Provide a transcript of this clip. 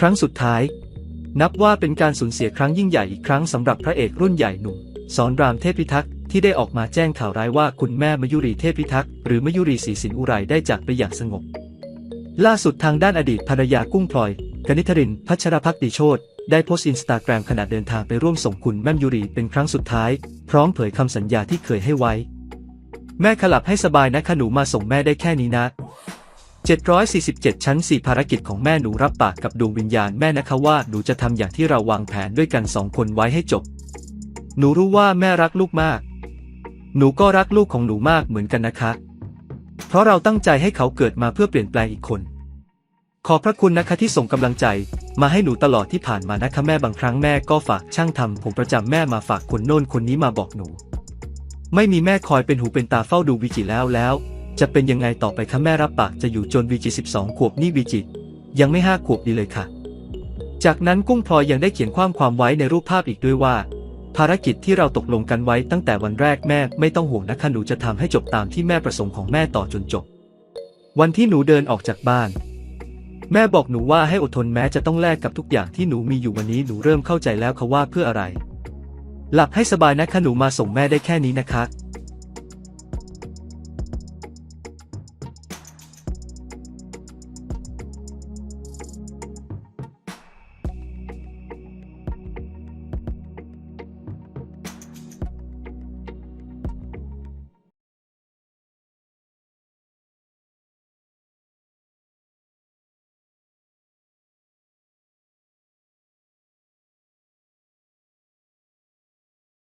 ครั้งสุดท้าย นับว่าเป็นการสูญเสียครั้งยิ่งใหญ่อีกครั้งสำหรับพระเอกรุ่นใหญ่หนุ่มสอนรามเทพิทักษ์ที่ได้ออกมาแจ้งข่าวร้ายว่าคุณแม่มยุรีเทพิทักษ์หรือมยุรีศรีสินอุไรได้จากไปอย่างสงบ ล่าสุดทางด้านอดีตภรรยากุ้งพลอยกนิธรินพัชรพักดีโชตได้โพสต์อินสตาแกรมขณะเดินทางไปร่วมส่งคุณแม่มยุรีเป็นครั้งสุดท้าย พร้อมเผยคำสัญญาที่เคยให้ไว้ แม่ขลับให้สบายนะคะหนูมาส่งแม่ได้แค่นี้นะ 747 ชั้น 4 ภารกิจของแม่หนูรับปากกับดวงวิญญาณแม่นะคะว่าหนูจะทำอย่างที่เราวางแผนด้วยกันสองคนไว้ให้จบ หนูรู้ว่าแม่รักลูกมาก หนูก็รักลูกของหนูมากเหมือนกันนะคะ เพราะเราตั้งใจให้เขาเกิดมาเพื่อเปลี่ยนแปลงอีกคน ขอบพระคุณนะคะที่ส่งกำลังใจ มาให้หนูตลอดที่ผ่านมานะคะแม่บางครั้งแม่ก็ฝากช่างทำผมประจำแม่มาฝากคนโน่นคนนี้มาบอกหนู ไม่มีแม่คอยเป็นหูเป็นตาเฝ้าดูวิจิแล้วแล้ว จะเป็นยังไงต่อไปคะแม่รับปากจะอยู่จนวีจิ12ขวบนี่วีจิยังไม่ห้าขวบดีเลยค่ะ จากนั้นกุ้งพลอยยังได้เขียนความความไว้ในรูปภาพอีกด้วยว่า ภารกิจที่เราตกลงกันไว้ตั้งแต่วันแรกแม่ไม่ต้องห่วงนะคะหนูจะทำให้จบตามที่แม่ประสงค์ของแม่ต่อจนจบ วันที่หนูเดินออกจากบ้าน แม่บอกหนูว่าให้อดทนแม้จะต้องแลกกับทุกอย่างที่หนูมีอยู่วันนี้หนูเริ่มเข้าใจแล้วค่ะว่าเพื่ออะไร หลับให้สบายนะคะหนูมาส่งแม่ได้แค่นี้นะคะ